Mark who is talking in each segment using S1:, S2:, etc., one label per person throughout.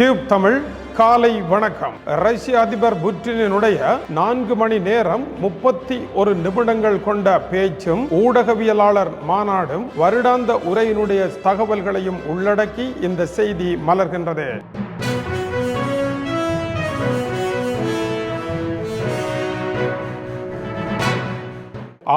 S1: Tube Tamil காலை வணக்கம். ரஷ்ய அதிபர் புட்டினுடைய நான்கு மணி நேரம் முப்பத்தி ஒரு நிமிடங்கள் கொண்ட பேச்சும் ஊடகவியலாளர் மாநாடும் வருடாந்த உரையினுடைய தகவல்களையும் உள்ளடக்கி இந்த செய்தி மலர்கின்றது.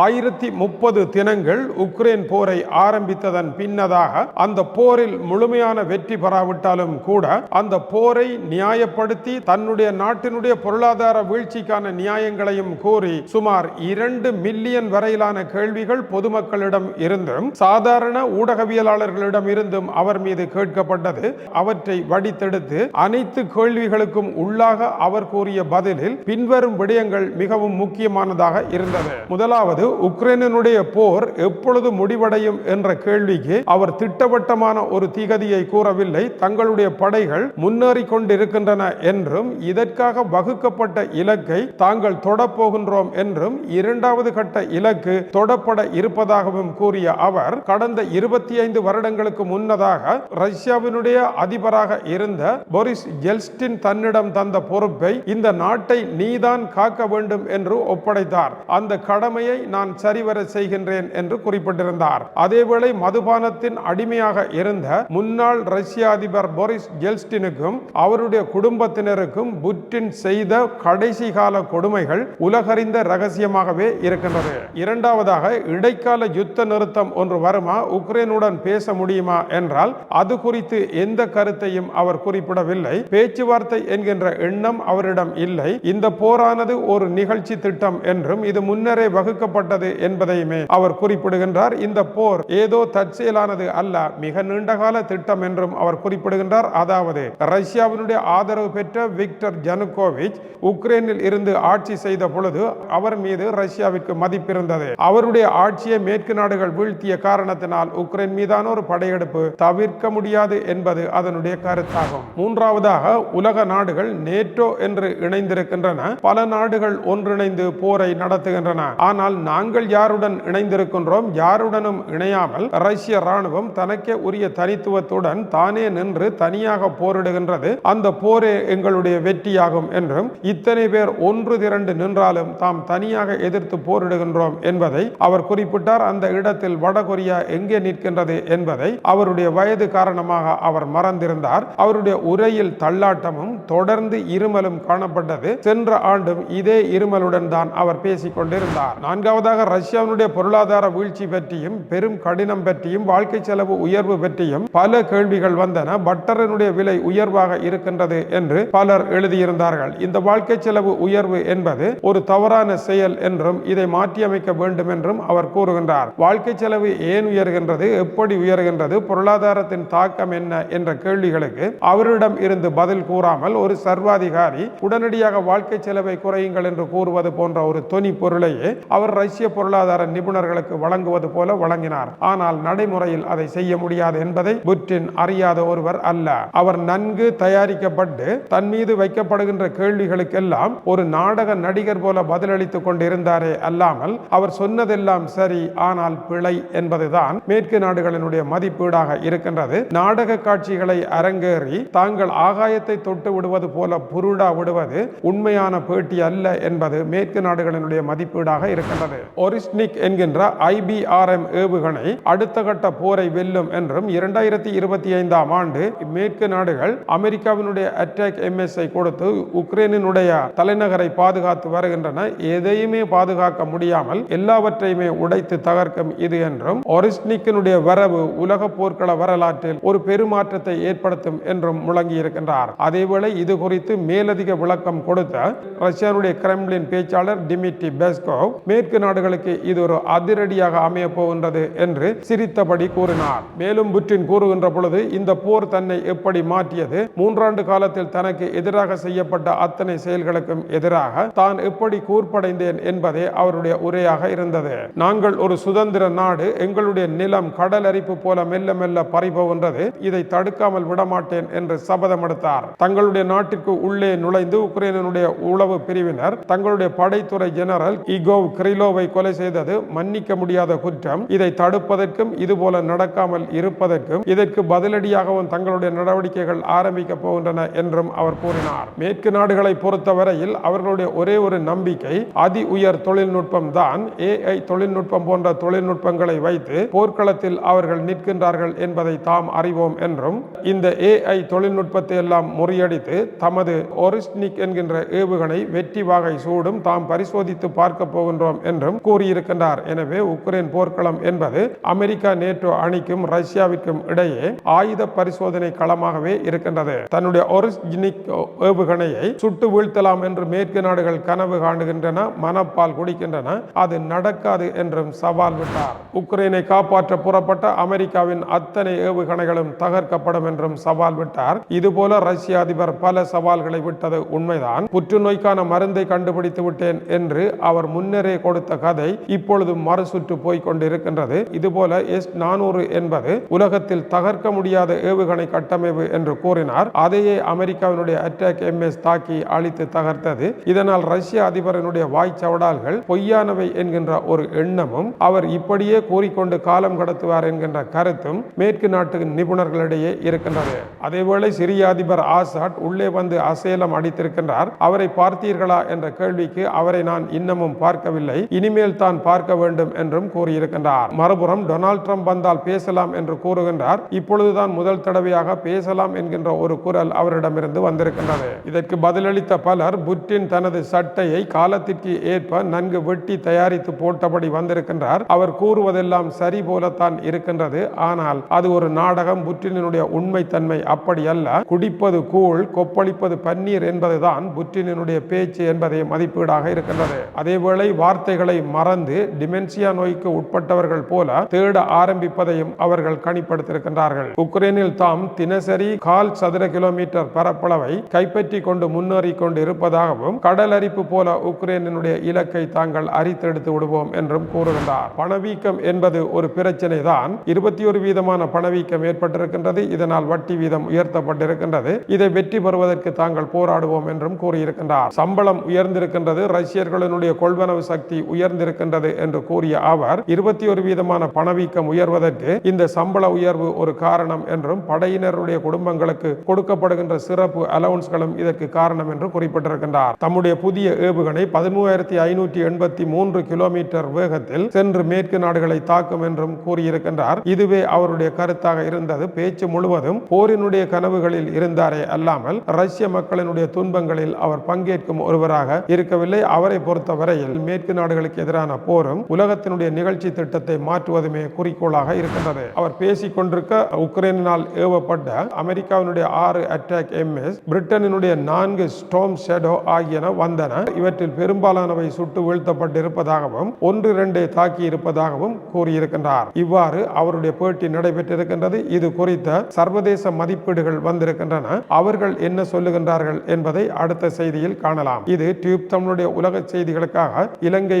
S1: ஆயிரத்தி முப்பது தினங்கள் உக்ரைன் போரை ஆரம்பித்ததன் பின்னதாக அந்த போரில் முழுமையான வெற்றி பெறாவிட்டாலும் கூட அந்த போரை நியாயப்படுத்தி தன்னுடைய நாட்டினுடைய பொருளாதார வீழ்ச்சிக்கான நியாயங்களையும் கூறி சுமார் இரண்டு மில்லியன் வரையிலான கேள்விகள் பொதுமக்களிடம் இருந்தும் சாதாரண ஊடகவியலாளர்களிடம் இருந்தும் அவர் மீது கேட்கப்பட்டது. அவற்றை வடித்தெடுத்து அனைத்து கேள்விகளுக்கும் உள்ளாக அவர் கூறிய பதிலில் பின்வரும் விடயங்கள் மிகவும் முக்கியமானதாக இருந்தது. முதலாவது உக்ரைனுடைய போர் எப்பொழுது முடிவடையும் என்ற கேள்விக்கு அவர் திட்டவட்டமான ஒரு திகதியை கூறவில்லை. தங்களுடைய படைகள் முன்னேறி கொண்டிருக்கின்றன என்றும் இதற்காக வகுக்கப்பட்ட இலக்கை தாங்கள் தொடப்போகின்றோம் என்றும் இரண்டாவது கட்ட இலக்கு தொடப்பட இருப்பதாகவும் கூறிய அவர் கடந்த இருபத்தி ஐந்து வருடங்களுக்கு முன்னதாக ரஷ்யாவினுடைய அதிபராக இருந்த போரிஸ் ஜெல்ஸ்டின் தன்னிடம் தந்த பொறுப்பை இந்த நாட்டை நீதான் காக்க வேண்டும் என்று ஒப்படைத்தார். அந்த கடமையை நான் சரிவர செய்கின்றேன் என்று குறிப்பிட்டிருந்தார். அதேவேளை மதுபானத்தின் அடிமையாக இருந்த முன்னாள் ரஷ்ய அதிபர் போரிஸ் ஜெல்ஸ்டினுக்கும் அவருடைய குடும்பத்தினருக்கும் புட்டின் செய்த கடைசி கால கொடுமைகள் உலகறிந்த ரகசியமாகவே இருக்கின்றது. இரண்டாவதாக இடைக்கால யுத்த நிறுத்தம் ஒன்று வருமா? உக்ரைனுடன் பேச முடியுமா என்றால் அது குறித்து எந்த கருத்தையும் அவர் குறிப்பிடவில்லை. பேச்சுவார்த்தை என்கின்ற எண்ணம் அவரிடம் இல்லை. இந்த போரானது ஒரு நிகழ்ச்சி திட்டம் என்றும் இது முன்னரே வகுக்க வகுக்கப்பட்டது என்பதையுமே அவர் குறிப்பிடுகின்றார். இந்த போர் ஏதோ தற்செயலானது அல்ல மிக நீண்டகால திட்டம் என்றும் அவர் குறிப்பிடுகின்றார். அதாவது ரஷ்யாவினுடைய ஆதரவு பெற்ற விக்டர் ஜனுகோவிச் உக்ரைனில் இருந்து ஆட்சி செய்த பொழுது அவர் மீது ரஷ்யாவிற்கு மதிப்பிருந்தது. அவருடைய ஆட்சியை மேற்கு நாடுகள் வீழ்த்திய காரணத்தினால் உக்ரைன் மீதான ஒரு படையெடுப்பு தவிர்க்க முடியாது என்பது அதனுடைய கருத்தாகும். மூன்றாவதாக உலக நாடுகள் நேட்டோ என்று இணைந்திருக்கின்றன. பல நாடுகள் ஒன்றிணைந்து போரை நடத்துகின்றன. ஆனால் நாங்கள் யாருடன் இணைந்திருக்கின்றோம்? யாருடனும் இணையாமல் ரஷ்ய ராணுவம் தனக்கே உரிய தனித்துவத்துடன் தானே நின்று தனியாக போரிடுகின்றது. அந்த போரே எங்களுடைய வெற்றியாகும் என்றும் இத்தனை பேர் ஒன்று திரண்டு நின்றாலும் தாம் தனியாக எதிர்த்து போரிடுகின்றோம் என்பதை அவர் குறிப்பிட்டார். அந்த இடத்தில் வடகொரியா எங்கே நிற்கின்றது என்பதை அவருடைய வயது காரணமாக அவர் மறந்திருந்தார். அவருடைய உரையில் தள்ளாட்டமும் தொடர்ந்து இருமலும் காணப்பட்டது. சென்ற ஆண்டும் இதே இருமலுடன் தான் அவர் பேசிக் கொண்டிருந்தார் முதலாவதாக ரஷ்யாவினுடைய பொருளாதார வீழ்ச்சி பற்றியும் பெரும் கடினம் பற்றியும் வாழ்க்கை செலவு உயர்வு பற்றியும் பல கேள்விகள் வந்தன. பட்டரனுடைய விலை உயர்வாக இருக்கின்றது என்று பலர் எழுதியிருந்தார்கள். இந்த வாழ்க்கை செலவு உயர்வு என்பது ஒரு தவறான செயல் என்றும் இதை மாற்றியமைக்க வேண்டும் என்றும் அவர் கூறுகின்றார். வாழ்க்கை செலவு ஏன் உயர்கின்றது? எப்படி உயர்கின்றது? பொருளாதாரத்தின் தாக்கம் என்ன? என்ற கேள்விகளுக்கு அவரிடம் இருந்து பதில் கூறாமல் ஒரு சர்வாதிகாரி உடனடியாக வாழ்க்கை செலவை குறையுங்கள் என்று கூறுவது போன்ற ஒரு தொனி பொருளையே அவர் ரஷ்ய பொருளாதார நிபுணர்களுக்கு வழங்குவது போல வழங்கினார். ஆனால் நடைமுறையில் அதை செய்ய முடியாது என்பதை புட்டின் அறியாத ஒருவர் அல்ல. அவர் நன்கு தயாரிக்கப்பட்டு தன் மீது வைக்கப்படுகின்ற கேள்விகளுக்கெல்லாம் ஒரு நாடக நடிகர் போல பதிலளித்துக் கொண்டிருந்தாரே அல்லாமல் அவர் சொன்னதெல்லாம் சரி ஆனால் பிழை என்பதுதான் மேற்கு நாடுகளினுடைய மதிப்பீடாக இருக்கின்றது. நாடக காட்சிகளை அரங்கேறி தாங்கள் ஆகாயத்தை தொட்டு விடுவது போல புருடா விடுவது உண்மையான பேட்டி அல்ல என்பது மேற்கு நாடுகளினுடைய மதிப்பீடாக இருக்கின்றது. ஒரிஸ்னிக் என்கின்ற ஐபிஆர்எம் ஏவுகணை அடுத்த கட்ட போரை வெல்லும் என்றும் இரண்டாயிரத்தி இருபத்தி ஐந்தாம் ஆண்டு மேற்கு நாடுகள் அமெரிக்காவினுடைய அட்டாக் எம்எஸ்ஐ கொடுத்து உக்ரைனினுடைய தலைநகரை பாதுகாத்து வருகின்றன. எதையுமே பாதுகாக்க முடியாமல் எல்லாவற்றையுமே உடைத்து தகர்க்கும் இது என்றும் ஒரிஸ்னிக்கினுடைய வரவு உலக போர்க்கள வரலாற்றில் ஒரு பெருமாற்றத்தை ஏற்படுத்தும் என்றும் முழங்கியிருக்கின்றார். அதேவேளை இது குறித்து மேலதிக விளக்கம் கொடுத்த ரஷ்யாவுடைய கிரெம்லின் பேச்சாளர் டிமிட்ரி பெஸ்கோவ் மேற்கு நாடுகளுக்கு இது ஒரு அதிரடியாக அமைய போகின்றது என்று சிரித்தபடி கூறினார். மேலும் புட்டின் கூறுகின்ற பொழுது இந்த போர் தன்னை எப்படி மாற்றியது? மூன்றாண்டு காலத்தில் தனக்கு எதிராக செய்யப்பட்ட அத்தனை செயல்களுக்கும் எதிராக தான் எப்படி கூர்ப்படைந்தேன் என்பதே அவருடைய உரையாக இருந்தது. நாங்கள் ஒரு சுதந்திர நாடு எங்களுடைய நிலம் கடல் அரிப்பு போல மெல்ல மெல்ல பறிபோகின்றது. இதை தடுக்காமல் விடமாட்டேன் என்று சபதம் எடுத்தார். தங்களுடைய நாட்டிற்கு உள்ளே நுழைந்து உக்ரைனுடைய உளவு பிரிவினர் தங்களுடைய படைத்துறை ஜெனரல் இகோவ் கிரிலோ லியோவை கொலை செய்தது மன்னிக்க முடியாத குற்றம். இதை தடுப்பதற்கும் இதுபோல நடக்காமல் இருப்பதற்கும் இதற்கு பதிலடியாகவும் தங்களுடைய நடவடிக்கைகள் ஆரம்பிக்க போகின்றன என்றும் அவர் கூறினார். மேற்கு நாடுகளை பொறுத்தவரையில் அவர்களுடைய ஒரே ஒரு நம்பிக்கை அதி உயர் தொழில்நுட்பம் தான். ஏஐ தொழில்நுட்பம் போன்ற தொழில்நுட்பங்களை வைத்து போர்க்களத்தில் அவர்கள் நிற்கின்றார்கள் என்பதை தாம் அறிவோம் என்றும் இந்த ஏஐ தொழில்நுட்பத்தை எல்லாம் முறியடித்து தமது ஒரிஸ்னிக் என்கின்ற ஏவுகணை வெற்றி வாகை சூடும் தாம் பரிசோதித்து பார்க்க போகின்றோம் என்றும் கூறியிருக்கின்றார். எனவே உக்ரைன் போர்க்களம் என்பது அமெரிக்கா நேட்டோ அணிக்கும் ரஷ்யாவிற்கும் இடையே ஆயுத பரிசோதனை களமாகவே இருக்கின்றது. தன்னுடைய ஒரிஜினிக் ஏவுகணையை சுட்டு வீழ்த்தலாம் என்று மேற்கு நாடுகள் கனவு காணுகின்றன மனப்பால் குடிக்கின்றன. அது நடக்காது என்றும் சவால் விட்டார். உக்ரைனை காப்பாற்ற புறப்பட்ட அமெரிக்காவின் அத்தனை ஏவுகணைகளும் தகர்க்கப்படும் என்றும் சவால் விட்டார். இதுபோல ரஷ்ய அதிபர் பல சவால்களை விட்டது உண்மைதான். புற்றுநோய்க்கான மருந்தை கண்டுபிடித்து விட்டேன் என்று அவர் முன்னரே கொடுத்த கொடுத்த கதை இப்பொழுது மறுசுற்று போய் கொண்டிருக்கின்றது. இதுபோல எஸ் நானூறு என்பது உலகத்தில் தகர்க்க முடியாத ஏவுகணை கட்டமைப்பு என்று கூறினார். அதையே அமெரிக்காவினுடைய அட்டாக் எம்எஸ் தாக்கி அழித்து தகர்த்தது. இதனால் ரஷ்ய அதிபரனுடைய வாய்ச்சவடால்கள் பொய்யானவை என்கின்ற ஒரு எண்ணமும் அவர் இப்படியே கூறிக்கொண்டு காலம் கடத்துவார் என்கின்ற கருத்தும் மேற்கு நாட்டு நிபுணர்களிடையே இருக்கின்றது. அதேவேளை சிரிய அதிபர் ஆசாட் உள்ளே வந்து அசேலம் அடித்திருக்கின்றார். அவரை பார்த்தீர்களா என்ற கேள்விக்கு அவரை நான் இன்னமும் பார்க்கவில்லை. இனிமேல் தான் பார்க்க வேண்டும் என்றும் கூறியிருக்கின்றார். மறுபுறம் டொனால்ட் ட்ரம்ப் வந்தால் பேசலாம் என்று கூறுகின்றார். இப்பொழுதுதான் முதல் தடவையாக பேசலாம் என்கின்ற ஒரு குரல் அவரிடமிருந்து வந்திருக்கின்றது. இதற்கு பதிலளித்த பலர் புட்டின் தனது சட்டையை காலத்திற்கு ஏற்ப நன்கு வெட்டி தயாரித்து போட்டபடி வந்திருக்கின்றார். அவர் கூறுவதெல்லாம் சரி போலத்தான் இருக்கின்றது. ஆனால் அது ஒரு நாடகம். புற்றினுடைய உண்மைத்தன்மை அப்படி அல்ல. குடிப்பது கூழ் கொப்பளிப்பது பன்னீர் என்பதுதான் புற்றினுடைய பேச்சு என்பதை மதிப்பீடாக இருக்கின்றது. அதேவேளை வார்த்தைகள் மறந்து டிமென்சியா நோய்க்கு உட்பட்டவர்கள் போல தேட ஆரம்பிப்பதையும் அவர்கள் கணிப்படுத்திருக்கின்றார்கள் உக்ரைனில் தாம் தினசரி கால் சதுர கிலோமீட்டர் பரப்பளவை கைப்பற்றி கொண்டு முன்னேறி கொண்டு இருப்பதாகவும் கடல் அரிப்பு போல உக்ரைனினுடைய இலக்கை தாங்கள் அரித்தெடுத்து விடுவோம் என்றும் கூறுகின்றார். பணவீக்கம் என்பது ஒரு பிரச்சனை தான் இருபத்தி ஒரு வீதமான பணவீக்கம் ஏற்பட்டிருக்கின்றது. இதனால் வட்டி வீதம் உயர்த்தப்பட்டிருக்கின்றது. இதை வெற்றி பெறுவதற்கு தாங்கள் போராடுவோம் என்றும் கூறியிருக்கின்றார். சம்பளம் உயர்ந்திருக்கின்றது. ரஷ்யர்களினுடைய கொள்வனவு சக்தி உயர்ந்திருக்கின்றது என்று கூறிய அவர் இருபத்தி ஒரு வீதமான பணவீக்கம் உயர்வதற்கு இந்த சம்பள உயர்வு ஒரு காரணம் என்றும் படையினருடைய குடும்பங்களுக்கு கொடுக்கப்படுகின்ற சிறப்பு அலவன்ஸ்களும் இதற்கு காரணம் என்று குறிப்பிட்டிருக்கின்றார். தம்முடைய புதிய ஏவுகணை பதிமூவாயிரத்தி ஐநூற்றி எண்பத்தி மூன்று கிலோமீட்டர் வேகத்தில் சென்று மேற்கு நாடுகளை தாக்கும் என்றும் கூறியிருக்கின்றார். இதுவே அவருடைய கருத்தாக இருந்தது. பேச்சு முழுவதும் போரினுடைய கனவுகளில் இருந்தாரே அல்லாமல் ரஷ்ய மக்களினுடைய துன்பங்களில் அவர் பங்கேற்கும் ஒருவராக இருக்கவில்லை. அவரை பொறுத்தவரையில் மேற்கு நாடுகள் அதிகாரிகளுக்கு எதிரான போரும் உலகத்தினுடைய நிகழ்ச்சி திட்டத்தை மாற்றுவதுமே குறிக்கோளாக இருக்கின்றது. அவர் பேசிக் கொண்டிருக்க உக்ரைனினால் ஏவப்பட்ட அமெரிக்காவினுடைய ஆறு அட்டாக் எம்எஸ் பிரிட்டனினுடைய நான்கு ஸ்டோம் ஷெடோ ஆகியன வந்தன. இவற்றில் பெரும்பாலானவை சுட்டு வீழ்த்தப்பட்டிருப்பதாகவும் ஒன்று இரண்டே தாக்கி இருப்பதாகவும் கூறியிருக்கின்றார். இவ்வாறு அவருடைய பேட்டி நடைபெற்றிருக்கின்றது. இது குறித்த சர்வதேச மதிப்பீடுகள் வந்திருக்கின்றன. அவர்கள் என்ன சொல்லுகின்றார்கள் என்பதை அடுத்த செய்தியில் காணலாம். இது டியூப் தமிழுடைய உலக செய்திகளுக்காக இலங்கை